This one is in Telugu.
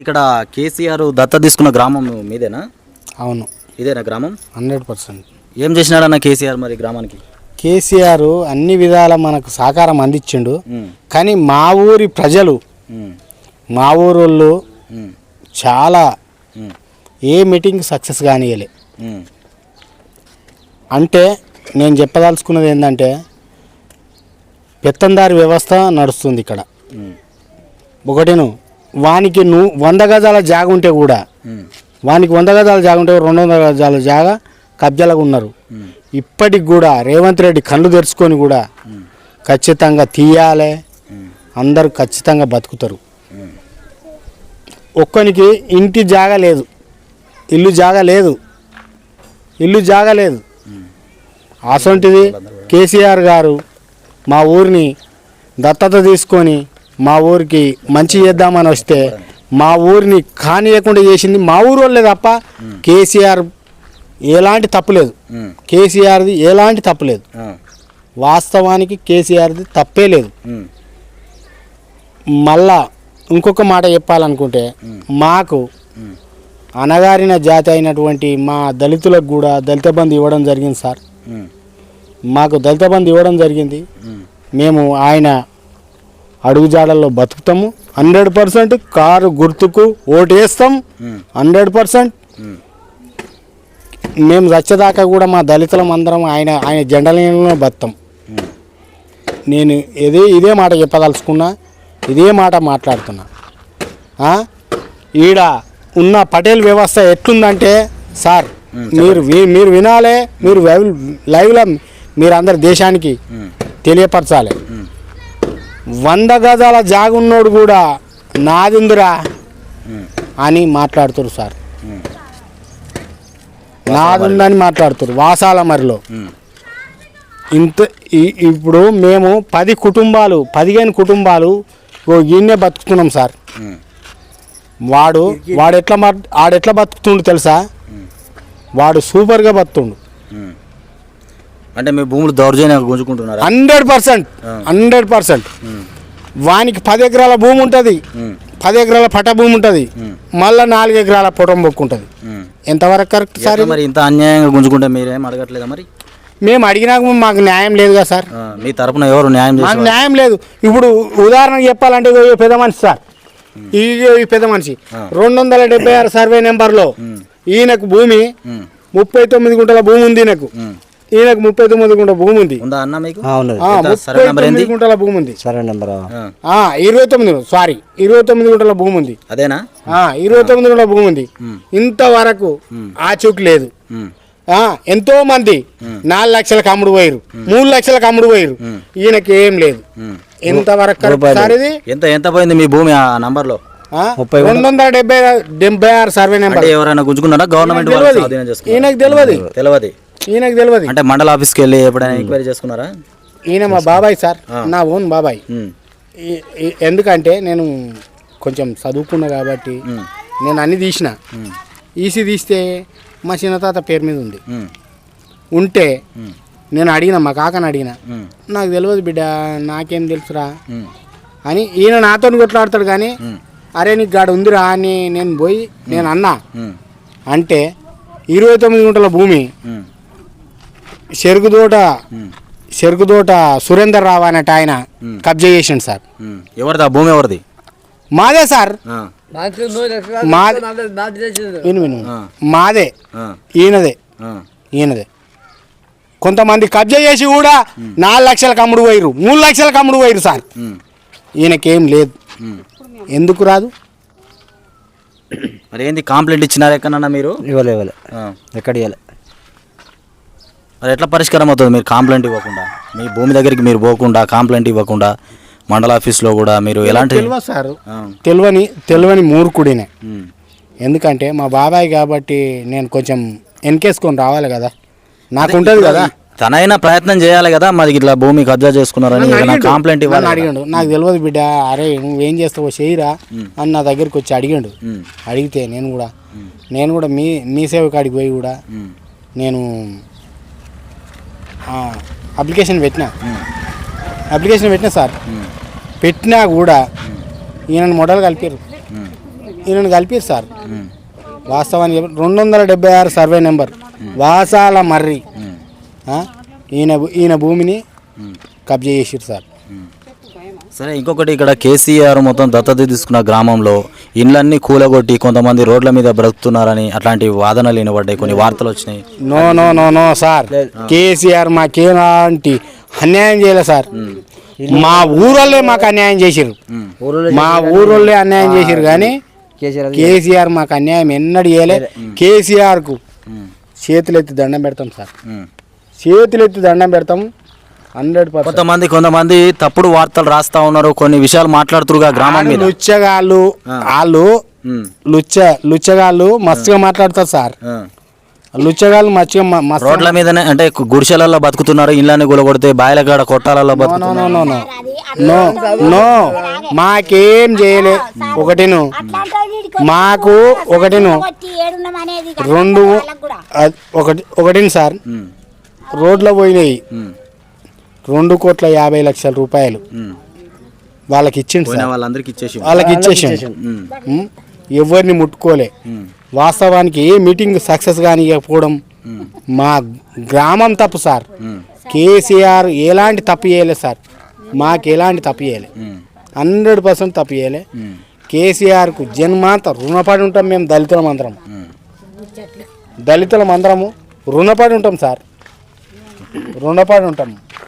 ఇక్కడ కేసీఆర్ దత్త తీసుకున్న గ్రామం మీదేనా? అవును. ఇదేనా గ్రామం? Hundred percent. ఏం చేసినాడన్న కేసీఆర్ మరి గ్రామానికి? కేసీఆర్ అన్ని విధాల మనకు సహకారం అందించిండు. కానీ మా ఊరి ప్రజలు మా ఊరోళ్ళు ఉమ్, చాలా ఏ మీటింగ్ సక్సెస్ కానియలే. అంటే నేను చెప్పదలుచుకున్నది ఏంటంటే పెత్తందారి వ్యవస్థ నడుస్తుంది ఇక్కడ. ఒకటిను వానికి నువ్వు వంద గజాల జాగ ఉంటే కూడా వానికి వంద గజాల జాగ ఉంటే రెండు వందల గజాల జాగ కబ్జాలకు ఉన్నారు. ఇప్పటికి కూడా రేవంత్ రెడ్డి కళ్ళు తెరుచుకొని కూడా ఖచ్చితంగా తీయాలి. అందరూ ఖచ్చితంగా బతుకుతారు. ఒక్కనికి ఇంటి జాగ లేదు. ఇల్లు జాగ లేదు. ఇల్లు జాగ లేదు. అసొంటిది కేసీఆర్ గారు మా ఊరిని దత్తత తీసుకొని మా ఊరికి మంచి చేద్దామని వస్తే మా ఊరిని కానియకుండా చేసింది మా ఊరు వాళ్ళే తప్ప కేసీఆర్ ఎలాంటి తప్పులేదు కేసీఆర్ది ఎలాంటి తప్పులేదు వాస్తవానికి కేసీఆర్ది తప్పే లేదు. మళ్ళా ఇంకొక మాట చెప్పాలనుకుంటే మాకు అనగారిన జాతి అయినటువంటి మా దళితులకు కూడా దళిత బంధు ఇవ్వడం జరిగింది సార్. మాకు దళిత బంధు ఇవ్వడం జరిగింది. మేము ఆయన అడుగుజాడల్లో బతుకుతాము. హండ్రెడ్ పర్సెంట్ కారు గుర్తుకు ఓటు వేస్తాం. Hundred percent. మేము వచ్చేదాకా కూడా మా దళితులం అందరం ఆయన ఆయన జెండలలోనే బతాం. నేను ఇదే ఇదే మాట చెప్పదలుచుకున్నా ఇదే మాట మాట్లాడుతున్నా? ఈడ ఉన్న పటేల్ వ్యవస్థ ఎట్లుందంటే సార్ మీరు మీరు వినాలే మీరు లైవ్- లైవ్లో మీరు అందరు దేశానికి తెలియపరచాలి. వంద గజాల జాగున్నోడు కూడా నాదిందిరా అని మాట్లాడుతారు సార్. నాదుందని మాట్లాడుతారు వాసాల మరిలో. ఇంత ఇప్పుడు మేము పది కుటుంబాలు పదిహేను కుటుంబాలు ఓ ఈయన్నే బతుకుతున్నాం సార్. వాడు వాడు ఎట్లా ఆడెట్లా బతుకుతుండు తెలుసా? వాడు సూపర్గా బతుకుతుండు. ఉమ్. అంటే మీ భూములు దౌర్జన్యంగా గుంజుకుంటున్నారా? Hundred percent. Hundred percent. వానికి పది ఎకరాల భూమి ఉంటుంది. పది ఎకరాల పట భూమి ఉంటుంది. మళ్ళా నాలుగు ఎకరాల పొటం బొక్కు ఉంటుంది. ఎంతవరకు కరెక్ట్ సార్? మరి ఇంత అన్యాయంగా గుంజుకుంటే మీరేం అడగట్లేదా మరి? మేము అడిగినాక మాకు న్యాయం లేదు కదా సార్. మీ తరపున ఎవరు న్యాయం మాకు న్యాయం లేదు. ఇప్పుడు ఉదాహరణకు చెప్పాలంటే పెద్ద మనిషి సార్. ఈ పెద్ద మనిషి. రెండు వందల డెబ్బై ఆరు సర్వే నెంబర్లో ఈయనకు భూమి ముప్పై తొమ్మిది గుంటల భూమి ఉంది ఈయనకు. ఈయనకు ముప్పై తొమ్మిది గుంటల భూమి ఉంది. అన్న మీకు? ముప్పై నెంబర్ తొమ్మిది గుంటల భూమి ఉంది. సరే నెంబర్ ఇరవై తొమ్మిది సారీ ఇరవై తొమ్మిది గుంటల భూమి ఉంది. అదేనా? ఆ, ఇరవై తొమ్మిది గుంటల భూమి ఉంది. ఇంతవరకు ఆచూకు లేదు. ఎంతో మంది నాలుగు లక్షలకు అమ్ముడు పోయారు మూడు లక్షలకు అమ్ముడు పోయారు ఈయనకి ఏం లేదు. ఎంతవరకు ఎంత ఎంత పోయింది మీ భూమి ఆ నంబర్లో? ఆ? రెండు వందల డెబ్బై డెబ్బై ఆరు సర్వే నెంబర్ ఎవరైనా గుంజుకున్నారా? గవర్నమెంట్ ఈయనకు తెలియదు. తెలియదు. ఈయనకు తెలియదు అంటే మండల ఆఫీస్కి వెళ్ళి ఎప్పుడైనా ఎంక్వైరీ చేసుకున్నారా? ఈయన మా బాబాయ్ సార్ నా ఓన్ బాబాయ్. ఉమ్, ఈ- ఈ- ఎందుకంటే నేను కొంచెం చదువుకున్నా కాబట్టి నేను అన్ని తీసిన. ఈసీ తీస్తే మా చిన్న తాత పేరు మీద ఉంది. ఉంటే నేను అడిగిన మా కాకని అడిగిన నాకు తెలియదు బిడ్డ నాకేం తెలుసురా? అని ఈయన నాతో కొట్లాడతాడు కానీ అరే నీకు గాడు ఉందిరా అని నేను పోయి నేను అన్నా. అంటే ఇరవై తొమ్మిది గుంటల భూమి చెరుకుదోట చెరుకుదోట సురేందర్ రావు అనేట ఆయన కబ్జా చేసిండు సార్. ఎవరిది? ఆ భూమి ఎవరిది? మాదే సార్. విను విను. మాదే. ఆ, ఈయనదే. ఈయనదే. కొంతమంది కబ్జా చేసి కూడా నాలుగు లక్షలకు అమ్ముడు పోయిరు మూడు లక్షలకు అమ్ముడు పోయిరు సార్. ఈయనకేం లేదు. ఎందుకు రాదు? మరి ఏంది? కంప్లైంట్ ఇచ్చినారు ఎక్కడన్నా మీరు? ఇవ్వలే ఇవ్వలే. ఎక్కడ ఇవ్వలే. మరి ఎట్లా పరిష్కారం అవుతుంది? మీరు కంప్లైంట్ ఇవ్వకుండా మీ భూమి దగ్గరికి మీరు పోకుండా కంప్లైంట్ ఇవ్వకుండా మండల ఆఫీస్లో కూడా మీరు ఎలాంటి తెలియదు సార్. తెలియని తెలియని మూర్ఖుడినే. ఎందుకంటే మా బాబాయ్ కాబట్టి నేను కొంచెం వెనకేసుకొని రావాలి కదా. నాకు ఉంటుంది కదా. తనైనా ప్రయత్నం చేయాలి కదా మరి ఇట్లా భూమి కబ్జా చేసుకున్నారని. కంప్లైంట్ ఇవ్వాలి. అడిగాడు. నాకు తెలియదు బిడ్డ అరే నువ్వేం చేస్తావో చేయరా అని నా దగ్గరికి వచ్చి అడిగాడు. అడిగితే నేను కూడా నేను కూడా మీ మీ సేవ కాడికి పోయి కూడా నేను అప్లికేషన్ పెట్టినా. అప్లికేషన్ పెట్టినా సార్. పెట్టినా కూడా ఈయన మోడల్ కలిపారు ఈయనను కలిపి సార్. వాస్తవాన్ని వాస్తవానికి రెండు వందల డెబ్బై ఆరు సర్వే నెంబర్. వాసాల మర్రి. ఈయన ఈయన భూమిని కబ్జా చేసారు సార్. సరే ఇంకొకటి ఇక్కడ కేసీఆర్ మొత్తం దత్తత తీసుకున్న గ్రామంలో ఇండ్లన్నీ కూలగొట్టి కొంతమంది రోడ్ల మీద బ్రతుకుతున్నారని అట్లాంటి వాదనలు వినబడ్డాయి కొన్ని వార్తలు వచ్చినాయి. No no no no sir. KCR మాకేలాంటి అన్యాయం చేయలే సార్. మా ఊరోళ్ళే మాకు అన్యాయం చేసిరు మా ఊరోళ్ళే అన్యాయం చేసిరు కానీ కేసీఆర్ మాకు అన్యాయం ఎన్నడూ చేయలే. కేసీఆర్కు చేతులెత్తి దండం పెడతాం సార్. చేతులెత్తి దండం పెడతాం. Hundred percent. కొంతమంది కొంతమంది తప్పుడు వార్తలు రాస్తా ఉన్నారు కొన్ని విషయాలు మాట్లాడుతురుగా గ్రామం మీద. లుచ్చగాళ్ళు వాళ్ళు లుచ్చ లుచ్చగాళ్ళు మస్తుగా మాట్లాడతారు సార్. ఆ. లుచ్చగాళ్ళు మస్తుగా మ- మస్తు రోడ్ల మీదనే అంటే గుడిసెలలో బతుకుతున్నారు ఇళ్ళని కూలగొడితే బాయిల కాడ కొట్టాలలో బతుకుతున్నారు. No no. No no. మాకేం చేయలే. ఒకటిను. మాకు ఒకటిను. రెండు ఒకటి ఒకటిని సార్. రోడ్లో పోయినాయి. రెండు కోట్ల యాభై లక్షల రూపాయలు. వాళ్ళకి ఇచ్చిండు పోయిన సార్. వాళ్ళందరికి ఇచ్చేసి వాళ్ళకి ఇచ్చేసాం ఎవరిని ముట్టుకోలే. వాస్తవానికి ఏ మీటింగ్ సక్సెస్ కానియకపోవడం మా గ్రామం తప్పు సార్. కేసీఆర్ ఎలాంటి తప్పు చేయలేదు సార్. మాకు ఎలాంటి తప్పు చేయలే. హండ్రెడ్ పర్సెంట్ తప్పు చేయలే. కేసీఆర్కు జన్మాంత రుణపడి ఉంటాం మేము దళితులం అందరం ఉమ్. దళితులం అందరము రుణపడి ఉంటాం సార్. రుణపడి ఉంటాం.